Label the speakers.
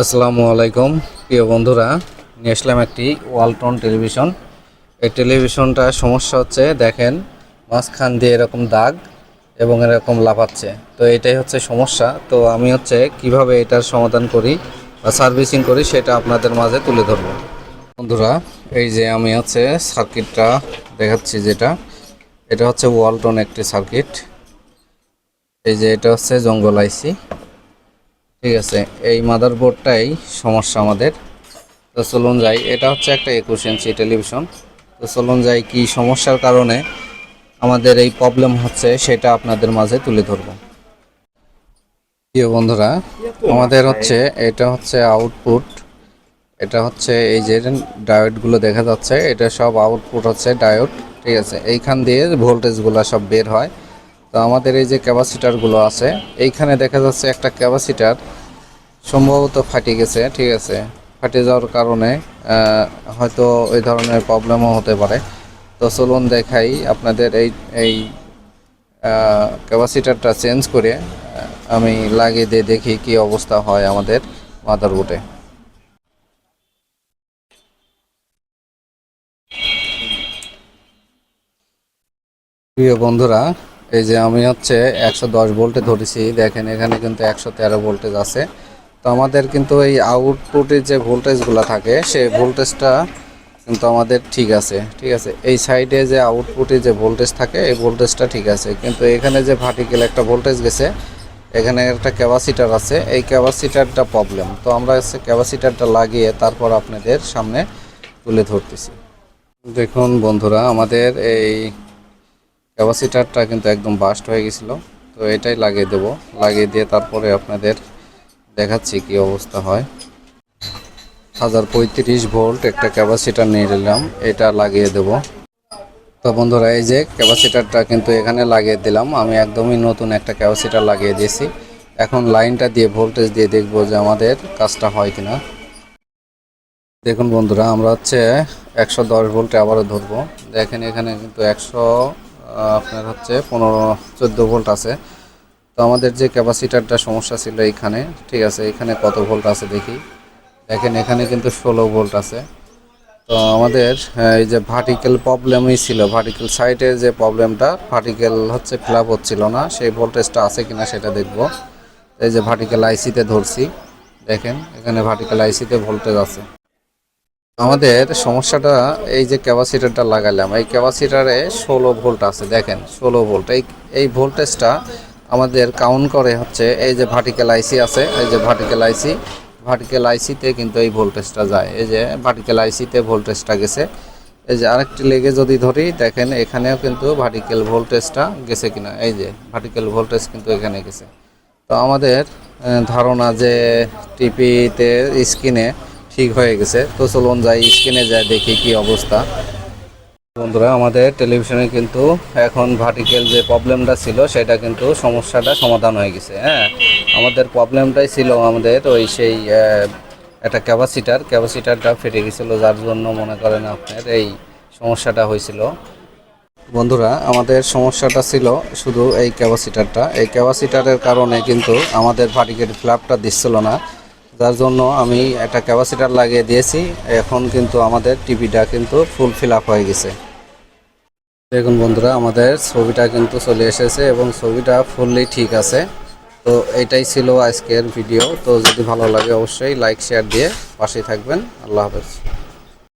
Speaker 1: আসসালামু আলাইকুম। প্রিয় বন্ধুরা, নিয়ে আসলাম একটি ওয়ালটন টেলিভিশন। এই টেলিভিশনটা সমস্যা হচ্ছে, দেখেন, মাঝখান দিয়ে এরকম দাগ এবং এরকম লাফাচ্ছে। তো এটাই হচ্ছে সমস্যা। তো আমি হচ্ছে কীভাবে এটার সমাধান করি বা সার্ভিসিং করি সেটা আপনাদের মাঝে তুলে ধরবো। বন্ধুরা, এই যে আমি হচ্ছে সার্কিটটা দেখাচ্ছি যেটা, এটা হচ্ছে ওয়ালটন একটি সার্কিট। এই যে এটা হচ্ছে জঙ্গল আইসি। ঠিক আছে, এই মাদারবোর্ডটাই সমস্যা আমাদের। তো চলুন যাই, এটা হচ্ছে একটা একুশ টেলিভিশন তো চলুন যাই কি সমস্যার কারণে আমাদের এই প্রবলেম হচ্ছে, সেটা আপনাদের মাঝে তুলে ধরব। প্রিয় বন্ধুরা, আমাদের হচ্ছে, এটা হচ্ছে আউটপুট এটা হচ্ছে এই যে ডায়োডগুলো দেখা যাচ্ছে, এটা সব আউটপুট হচ্ছে ডায়োড ঠিক আছে? এইখান দিয়ে ভোল্টেজগুলো সব বের হয়। তো আমাদের এই যে ক্যাপাসিটারগুলো আছে, এইখানে দেখা যাচ্ছে একটা ক্যাপাসিটার সম্ভবত ফাটে গেছে, ঠিক আছে। ফাটে যাওয়ার কারণে হয়তো এই ধরনের প্রবলেমও হতে পারে। তো চলুন দেখাই আপনাদের এই এই ক্যাপাসিটারটা চেঞ্জ করে আমি লাগিয়ে দিয়ে দেখি কি অবস্থা হয় আমাদের মাদারবোর্ডে প্রিয় বন্ধুরা, এই যে আমি হচ্ছে একশো দশ ভোল্টে ধরেছি, দেখেন এখানে কিন্তু একশো তেরো ভোল্টেজ আছে। তো আমাদের কিন্তু এই আউটপুটে যে ভোল্টেজগুলো থাকে সেই ভোল্টেজটা কিন্তু আমাদের ঠিক আছে ঠিক আছে। এই সাইডে যে আউটপুটে যে ভোল্টেজ থাকে, এই ভোল্টেজটা ঠিক আছে। কিন্তু এখানে যে ভার্টিক্যাল একটা ভোল্টেজ গেছে, এখানে একটা ক্যাপাসিটার আছে, এই ক্যাপাসিটারটা প্রবলেম তো আমরা হচ্ছে ক্যাপাসিটারটা লাগিয়ে তারপর আপনাদের সামনে তুলে ধরতেছি। দেখুন বন্ধুরা, আমাদের এই ক্যাপাসিটারটা কিন্তু একদম বাস্ট হয়ে গেছিল। তো এটাই লাগিয়ে দেব। লাগিয়ে দিয়ে তারপরে আপনাদের দেখাচ্ছি কি অবস্থা হয়। হাজার পঁয়ত্রিশ ভোল্ট একটা ক্যাপাসিটার নিয়ে নিলাম, এটা লাগিয়ে দেব। তো বন্ধুরা, এই যে ক্যাপাসিটারটা কিন্তু এখানে লাগিয়ে দিলাম, আমি একদমই নতুন একটা ক্যাপাসিটার লাগিয়ে দিয়েছি। এখন লাইনটা দিয়ে ভোল্টেজ দিয়ে দেখব যে আমাদের কাজটা হয় কিনা। দেখুন বন্ধুরা, আমরা হচ্ছে একশো দশ ভোল্টে আবারও ধরবো। দেখেন এখানে কিন্তু একশো আপনার হচ্ছে পনেরো, চোদ্দ ভোল্ট আছে। তো আমাদের যে ক্যাপাসিটারটা সমস্যা ছিল এইখানে, ঠিক আছে, এখানে কত ভোল্ট আছে দেখি। দেখেন, এখানে কিন্তু ষোলো ভোল্ট আছে। তো আমাদের এই যে ভার্টিক্যাল প্রবলেমই ছিল ভার্টিক্যাল সাইডে যে প্রবলেমটা ভার্টিক্যাল হচ্ছে ফিল আপ হচ্ছিল না, সেই ভোল্টেজটা আছে কিনা সেটা দেখব। এই যে ভার্টিক্যাল আইসিতে ধরছি, দেখেন, এখানে ভার্টিক্যাল আইসিতে ভোল্টেজ আছে। আমাদের সমস্যাটা এই যে ক্যাপাসিটারটা লাগালাম, এই ক্যাপাসিটারে ষোলো ভোল্ট আছে, দেখেন, ষোলো ভোল্ট। এই এই ভোল্টেজটা আমাদের কাউন্ট করে হচ্ছে এই যে ভার্টিক্যাল আইসি আছে, এই যে ভার্টিক্যাল আইসি ভার্টিক্যাল আইসিতে কিন্তু এই ভোল্টেজটা যায়। এই যে ভার্টিক্যাল আইসিতে ভোল্টেজটা গেছে। এই যে আরেকটি লেগে যদি ধরি, দেখেন এখানেও কিন্তু ভার্টিক্যাল ভোল্টেজটা গেছে কিনা। এই যে ভার্টিক্যাল ভোল্টেজ কিন্তু এখানে গেছে। তো আমাদের ধারণা যে টিপিতে স্ক্রিনে ঠিক হয়ে গেছে। তো চলুন যাই স্ক্রিনে যাই দেখি কি অবস্থা। বন্ধুরা, আমাদের টেলিভিশনে কিন্তু এখন ভার্টিক্যাল যে প্রবলেমটা ছিল, সেটা কিন্তু সমস্যাটা সমাধান হয়ে গেছে হ্যাঁ? আমাদের প্রবলেমটাই ছিল আমাদের ওই সেই একটা ক্যাপাসিটার ক্যাপাসিটারটা ফেটে গেছিল, যার জন্য মনে করেন আপনার এই সমস্যাটা হয়েছিল। বন্ধুরা, আমাদের সমস্যাটা ছিল শুধু এই ক্যাপাসিটারটা এই ক্যাপাসিটারের কারণে কিন্তু আমাদের ভার্টিক্যাল ফ্ল্যাপটা দিচ্ছিল না। যার জন্য আমি একটা ক্যাপাসিটার লাগিয়ে দিয়েছি। এখন কিন্তু আমাদের টিভিটা কিন্তু ফুল ফিল আপ হয়ে গেছে। দেখুন বন্ধুরা, আমাদের ছবিটা কিন্তু চলে এসেছে এবং ছবিটা ফুললি ঠিক আছে। তো এটাই ছিল আজকের ভিডিও তো যদি ভালো লাগে অবশ্যই লাইক শেয়ার দিয়ে পাশেই থাকবেন। আল্লাহ হাফেজ।